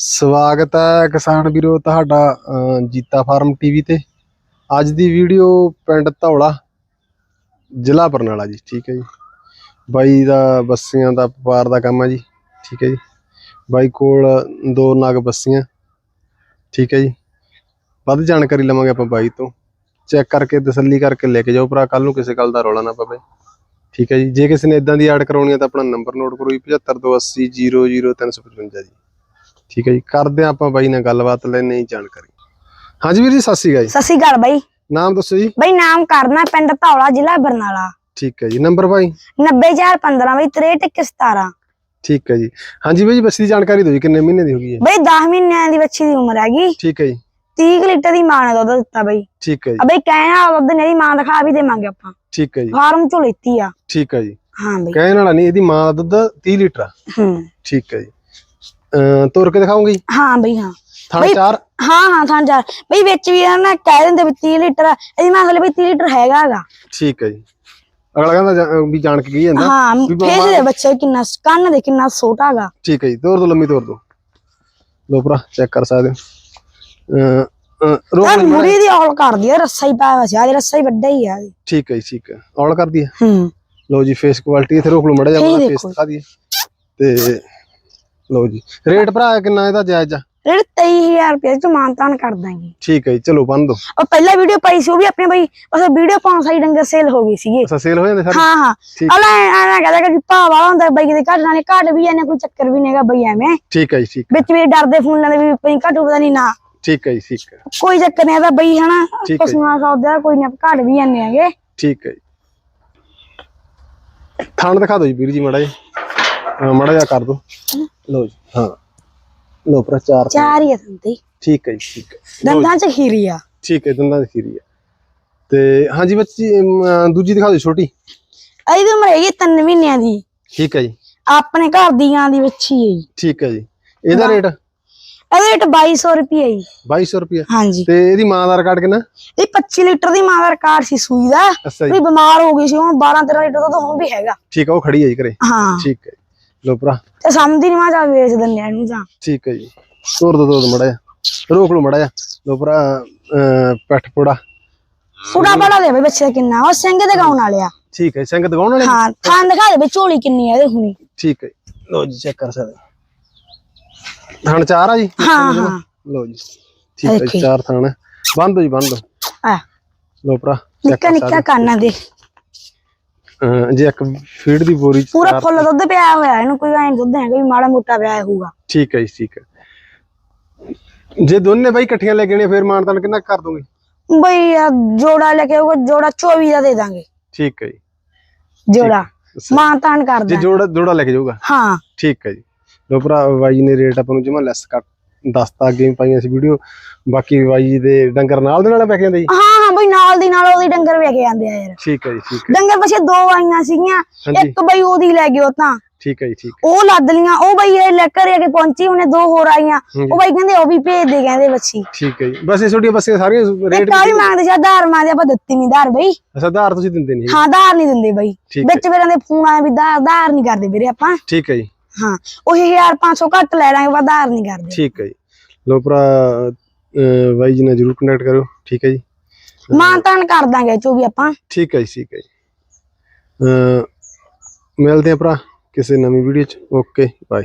ਸਵਾਗਤ ਹੈ ਕਿਸਾਨ ਵੀਰੋ ਤੁਹਾਡਾ ਜੀਤਾ ਫਾਰਮ ਟੀਵੀ ਤੇ। ਅੱਜ ਦੀ ਵੀਡੀਓ ਪਿੰਡ ਧੌਲਾ, ਜ਼ਿਲ੍ਹਾ ਬਰਨਾਲਾ ਜੀ, ਠੀਕ ਹੈ ਜੀ। ਬਾਈ ਦਾ ਬੱਸੀਆਂ ਦਾ ਵਪਾਰ ਦਾ ਕੰਮ ਹੈ ਜੀ, ਠੀਕ ਹੈ ਜੀ। ਬਾਈ ਕੋਲ ਦੋ ਨਗ ਬੱਸੀਆਂ, ਠੀਕ ਹੈ ਜੀ। ਵੱਧ ਜਾਣਕਾਰੀ ਲਵਾਂਗੇ ਆਪਾਂ ਬਾਈ ਤੋਂ। ਚੈੱਕ ਕਰਕੇ, ਤਸੱਲੀ ਕਰਕੇ ਲੈ ਕੇ ਜਾਓ ਭਰਾ ਕੱਲ ਨੂੰ ਕਿਸੇ ਗੱਲ ਦਾ ਰੌਲਾ ਨਾ ਪਵੇ। ਠੀਕ ਹੈ ਜੀ। ਜੇ ਕਿਸੇ ਨੇ ਇਦਾਂ ਦੀ ਐਡ ਕਰਾਉਣੀ ਹੈ ਤਾਂ ਆਪਣਾ ਨੰਬਰ ਨੋਟ ਕਰੋ ਜੀ 7528000355 ਜੀ। ਠੀਕ ਹੈ ਜੀ ਕਰਦੇ ਹਾਂ ਆਪਾਂ ਬਾਈ ਨਾਲ ਗੱਲਬਾਤ ਲੈਣੇ ਹੀ ਜਾਣਕਾਰੀ। ਹਾਂਜੀ ਵੀਰ ਜੀ ਸਤਿ ਸ਼੍ਰੀ ਅਕਾਲ ਜੀ। ਸਤਿ ਸ਼੍ਰੀ ਅਕਾਲ ਬਾਈ। ਨਾਮ ਦੱਸੋ ਜੀ। ਬਾਈ ਨਾਮ ਕਰਨਾ ਪਿੰਡ ਧੌਲਾ ਜ਼ਿਲ੍ਹਾ ਬਰਨਾਲਾ। ਠੀਕ ਹੈ ਜੀ ਨੰਬਰ ਬਾਈ। 90415 ਬਾਈ 6317 ਠੀਕ ਹੈ ਜੀ। ਹਾਂਜੀ ਬਾਈ ਜੀ ਬੱਸੀ ਦੀ ਜਾਣਕਾਰੀ ਦਿਓ ਜੀ ਕਿੰਨੇ ਮਹੀਨੇ ਦੀ ਹੋ ਗਈ ਹੈ? ਬਾਈ 10 ਮਹੀਨਿਆਂ ਦੀ ਬੱਚੀ ਦੀ ਉਮਰ ਹੈਗੀ। ਠੀਕ ਹੈ ਜੀ। 30 ਕੁ ਲੀਟਰ ਦੀ ਮਾਂ ਨੇ ਦੁੱਧ ਦਿੱਤਾ ਬਾਈ। ਠੀਕ ਹੈ ਜੀ। ਆ ਬਾਈ ਕਹਿਣਾ ਦੁੱਧ ਨੇ ਦੀ ਮਾਂ ਦਿਖਾ ਵੀ ਦੇਵਾਂਗੇ ਆਪਾਂ। ਠੀਕ ਹੈ ਜੀ। ਫਾਰਮ ਚੋਂ ਲੈਤੀ ਆ। ਠੀਕ ਹੈ ਜੀ। ਹਾਂ ਬਾਈ। ਕਹਿਣ ਵਾਲਾ ਨਹੀਂ ਇਹਦੀ ਮਾਂ ਦਾ ਦੁੱਧ 30 ਲੀਟਰ ਆ। ਹੂੰ। ਠੀਕ ਹੈ ਜੀ। ਤੁਰ ਕੇ ਦਿਖਾਉਂਗੀ? ਹਾਂ ਬਾਈ ਹਾਂ। ਥਾਂ ਬਈ- ਚਾਰ? ਹਾਂ ਹਾਂ ਥਾਂ ਚਾਰ। ਬਾਈ ਵਿੱਚ ਵੀ ਇਹ ਨਾ ਕਹਿ ਦਿੰਦੇ ਵੀ 30 ਲੀਟਰ ਆ। ਇਹਦੀ ਮਾਂ ਹਲੇ ਬਾਈ 30 ਲੀਟਰ ਹੈਗਾ ਹੈਗਾ ਠੀਕ ਹੈ ਜੀ। ਅਗਲਾ ਕਹਿੰਦਾ ਜਾ- ਵੀ ਜਾਣ ਕੇ ਕੀ ਜਾਂਦਾ? ਹਾਂ ਵੀ ਫੇਸ ਦੇ ਬੱਚੇ ਕਿੰਨਾ ਕੰਨ ਦੇ ਕਿੰਨਾ ਛੋਟਾ ਹੈਗਾ ਠੀਕ ਹੈ ਜੀ ਤੋਰ ਦੋ ਲੰਮੀ ਤੋਰ ਦੋ। ਲੋ ਭਰਾ ਚੈੱਕ ਕਰ ਸਕਦੇ ਹੋ। ਰੋਕ ਮਾੜਾ। ਮੁੜੀ ਦੀ ਔਲ ਕਰਦੀ ਆ ਰੱਸਾ ਹੀ ਪਾਇਆ ਹੋਇਆ ਸੀ। ਆਹ ਰੱਸਾ ਹੀ ਵੱਡਾ ਹੀ ਆ। ਇਹਦੀ। ਠੀਕ ਹੈ ਜੀ ਠੀਕ ਹੈ। ਔਲ ਕਰਦੀ ਹੈ ਹੂੰ। ਲਓ ਜੀ ਫੇਸ ਕੁਆਲਿਟੀ ਇੱਥੇ ਰੋਕ ਲਓ ਮੜਾ ਜਾ ਇਹ ਫੇਸ ਦੇਖੋ। ਦਿਖਾ ਦਈਏ। ਤੇ ਲਓ ਜੀ। ਰੇਟ ਭਰਾ ਕਿੰਨਾ ਇਹਦਾ ਜਾਇਜ਼ ਆ? ਰੇਟ 23000 ਰੁਪਏ ਚ ਮਾਨਤਾਨ ਕਰ ਦਾਂਗੇ। ਠੀਕ ਹੈ ਜੀ ਚਲੋ ਬੰਨ ਦੋ। ਉਹ ਪਹਿਲਾ ਵੀਡੀਓ ਪਾਈ ਸੀ ਉਹ ਵੀ ਆਪਣੇ ਬਈ ਉਸ ਵੀਡੀਓ ਪਾਉਣ ਸਾਈ ਡੰਗਰ ਸੇਲ ਹੋ ਗਈ ਸੀਗੇ। ਅੱਛਾ ਸੇਲ ਹੋ ਜਾਂਦੇ ਸਾਰੇ? ਹਾਂ ਹਾਂ। ਠੀਕ। ਅਲਾ ਐਨਾ ਕਹਦਾ ਕਿ ਭਾ ਵਾਲਾ ਹੁੰਦਾ ਬਈ ਕਿਤੇ ਘੱਟ ਨਾਲੇ ਘੱਟ ਵੀ ਐਨੇ ਕੋਈ ਚੱਕਰ ਵੀ ਨਹੀਂਗਾ ਬਈ ਐਵੇਂ। ਠੀਕ ਹੈ ਜੀ ਠੀਕ ਵਿੱਚ ਵੀ ਡਰਦੇ ਫੋਨ ਲੈਂਦੇ ਵੀ ਪਈ ਘੱਟ ਪਤਾ ਨਹੀਂ ਨਾ। ਠੀਕ ਹੈ ਜੀ ਠੀਕ ਹੈ ਕੋਈ ਚੱਕਰ ਨਹੀਂ ਆਦਾ ਬਈ ਹਨਾ। ਪਸ਼ੂਆਂ ਸੌਦਾ ਕੋਈ ਨਹੀਂ ਘੱਟ ਵੀ ਐਨੇ ਹੈਗੇ। ਠੀਕ ਹੈ ਜੀ। ਥਾਣ ਦਿਖਾ ਦਿਓ ਜੀ ਵੀਰ ਜੀ ਮੜਾ ਜੀ ਮੜਾ ਜਾ ਕਰ ਦੋ ਲਓ ਜੀ। ਹਾਂ। ਲਓ ਭਰਾ ਚਾਰ ਹੀ ਆ ਠੀਕ ਹੈ ਜੀ ਠੀਕ ਹੈ। ਲਓ ਜੀ, ਦੰਦਾਂ ਚ ਖੀਰੀ ਆ। ਠੀਕ ਹੈ ਦੰਦਾਂ ਦੀ ਖੀਰੀ ਹੈ ਤੇ ਹਾਂਜੀ ਬੱਚੀ ਅਮ, ਦੂਜੀ ਦਿਖਾ ਦਿਓ ਛੋਟੀ। ਇਹਦੀ ਉਮਰ ਹੈਗੀ 3 ਮਹੀਨਿਆਂ ਦੀ। ਠੀਕ ਹੈ ਜੀ। ਆਪਣੇ ਘਰ ਦੀ ਗਾਂ ਦੀ ਵੱਛੀ ਹੈ ਜੀ। ਠੀਕ ਹੈ ਜੀ। ਇਹਦਾ ਰੇਟ? ਇਹਦਾ ਰੇਟ 2200 ਰੁਪਏ ਜੀ। 2200 ਰੁਪਏ ਹਾਂਜੀ। ਤੇ ਇਹਦੀ ਮਾਂ ਦਾ ਰਿਕਾਰਡ ਕਿੰਨਾ? ਇਹ 25 ਲੀਟਰ ਦੀ ਮਾਂ ਦਾ ਰਿਕਾਰਡ ਸੀ ਸੂਈ ਦਾ। ਅੱਛਾ ਜੀ। ਵੀ ਬਿਮਾਰ ਹੋ ਗਈ ਸੀ ਉਹ 12 13 ਲੀਟਰ ਦਾ ਹੁਣ ਵੀ ਹੈਗਾ। ਠੀਕ ਹੈ ਉਹ ਖੜੀ ਹੈ ਜੀ ਘਰੇ। ਹਾਂ। ਠੀਕ ਹੈ ਲੋ ਭਰਾ। ਤੇ ਸਮਝਦੀ ਨਹੀਂ ਮੈਂ ਜਾ ਵੇਚ ਦਿੰਦੇ ਆ ਇਹਨੂੰ ਜਾਂ। ਠੀਕ ਹੈ ਜੀ। ਤੋਰ ਦੋ ਤੋਰ ਦੋ ਮੜਾ ਜਾ ਰੋਕ ਲਓ ਮੜਾ ਜਾ ਲੋ ਭਰਾ ਪੈਠ ਪੋੜਾ। ਪੂਰਾ ਬੜਾ ਦੇ ਬਈ ਬੱਚੇ ਕਿੰਨਾ ਉਹ ਸਿੰਘ ਦੇ ਗਾਉਣ ਵਾਲਿਆ ਠੀਕ ਹੈ ਸਿੰਘ ਦਗਾਉਣ ਵਾਲੇ ਹਾਂ ਥਾਂ ਦਿਖਾ ਦੇ ਬਈ ਝੋਲੀ ਕਿੰਨੀ ਆ ਇਹਦੇ ਹੁਣੀ ਠੀਕ ਹੈ ਲੋ ਜੀ ਚੈੱਕ ਕਰ ਸਕਦੇ। ਥਣ ਚਾਰ ਆ ਜੀ? ਹਾਂ ਹਾਂ। ਲੋ ਜੀ। ਠੀਕ ਹੈ। ਚਾਰ ਥਣ। ਬੰਦ ਦੋ ਜੀ ਬੰਦ ਦੋ ਆ। ਲੋ ਭਰਾ ਨਿੱਕਾ ਨਿੱਕਾ ਕੰਨਾਂ ਦੇ। ਅਹ, ਜੇ ਇੱਕ ਫੀਡ ਦੀ ਬੋਰੀ ਚ ਪੂਰਾ ਫੁੱਲ ਦੁੱਧ ਪਿਆ ਹੋਇਆ ਇਹਨੂੰ ਕੋਈ ਐਂ ਦੁੱਧ ਹੈ ਕੋਈ ਮਾੜਾ ਮੋਟਾ ਪਿਆ ਹੋਊਗਾ। ਠੀਕ ਹੈ ਜੀ ਠੀਕ ਹੈ। ਜੇ ਦੋਨੇ ਬਾਈ ਇਕੱਠੀਆਂ ਲੈ ਕੇ ਆਉਣੀਆਂ, ਫਿਰ ਮਾਨਤਾਨ ਕਿੰਨਾ ਕਰ ਦੋਗੇ? ਬਈ ਜੋੜਾ ਲੈ ਕੇ ਆਊਗਾ ਜੋੜਾ 24 ਦਾ ਦੇ ਦਾਂਗੇ। ਠੀਕ ਹੈ ਜੀ। ਜੋੜਾ ਅੱਛਾ। ਮਾਂ ਤਾਨ ਕਰ ਜੇ ਦਾਂ ਜੋੜਾ ਜੋੜਾ ਲੈ ਕੇ ਜਾਊਗਾ? ਹਾਂ। ਠੀਕ ਹੈ ਜੀ। ਲੋ ਭਰਾ ਬਾਈ ਨੇ ਰੇਟ ਆਪਾਂ ਨੂੰ ਜਮਾ ਲੈਸ ਕਰ ਦੱਸਤਾ ਅੱਗੇ ਵੀ ਪਾਈਆਂ ਸੀ ਵੀਡੀਓ ਬਾਕੀ ਬਾਈ ਦੇ ਡੰਗਰ ਨਾਲ ਦੇ ਨਾਲ ਪੈ ਕੇ ਜਾਂਦੇ ਜੀ? ਹਾਂ ਬਈ ਨਾਲ ਦੀ ਨਾਲ ਉਹਦੀ ਡੰਗਰ ਵੀ ਕੇ ਜਾਂਦੇ ਆ ਯਾਰ। ਠੀਕ ਹੈ ਜੀ ਠੀਕ ਹੈ। ਡੰਗਰ ਪਿੱਛੇ ਦੋ ਆਈਆਂ ਸੀਗੀਆਂ ਹਾਂਜੀ। ਇੱਕ ਬਈ ਉਹਦੀ ਲੈ ਗਿਓ ਤਾਂ। ਠੀਕ ਹੈ ਜੀ ਠੀਕ ਉਹ ਲੱਦ ਲੀਆਂ ਉਹ ਬਈ ਇਹ ਲੈ ਘਰੇ ਆ ਕੇ ਪਹੁੰਚੀ ਉਹਨੇ ਦੋ ਹੋਰ ਆਈਆਂ। ਹਾਂਜੀ। ਉਹ ਬਈ ਕਹਿੰਦੇ ਉਹ ਵੀ ਭੇਜ ਦੇ ਕਹਿੰਦੇ ਬੱਚੀ। ਠੀਕ ਹੈ ਜੀ। ਬਸ ਇਹ ਛੋਟੀਆਂ ਬੱਸੀਆਂ ਸਾਰੀਆਂ ਰੇਟ ਇੱਕ ਆ ਵੀ ਮੰਗਦੇ ਸੀ? ਆਧਾਰ ਮੰਗਦੇ ਆਪਾਂ ਦਿੱਤੀ ਨਹੀਂ ਧਾਰ ਬਈ। ਆਧਾਰ ਤੁਸੀਂ ਦਿੰਦੇ ਨਹੀਂ ਹਾਂ ਧਾਰ ਨਹੀਂ ਦਿੰਦੇ ਬਈ। ਠੀਕ ਵਿੱਚ ਵੀਰਾਂ ਦੇ ਫੋਨ ਆਏ ਵੀ ਧਾਰ ਧਾਰ ਨਹੀਂ ਕਰਦੇ ਵੀਰੇ ਆਪਾਂ। ਠੀਕ ਹੈ ਜੀ। ਹਾਂ ਉਹੀ 1500 ਘੱਟ ਲੈ ਲਾਂਗੇ ਪਰ ਧਾਰ ਨਹੀਂ ਕਰਦੇ। ਠੀਕ ਹੈ ਜੀ। ਲੋ ਭਰਾ ਅਹ ਬਾਈ ਜੀ ਨਾਲ ਜਰੂਰ ਕੰਟੈਕਟ ਕਰੋ ਠੀਕ ਹੈ ਜੀ। ਮਾਂ ਤਾਨ ਕਰ ਦਾਂਗੇ ਚੋ ਵੀ ਆਪਾਂ। ਠੀਕ ਹੈ ਜੀ ਠੀਕ ਹੈ ਜੀ। ਮਿਲਦੇ ਆ ਭਰਾ ਕਿਸੇ ਨਵੀਂ ਵੀਡੀਓ ਚ। Okay bye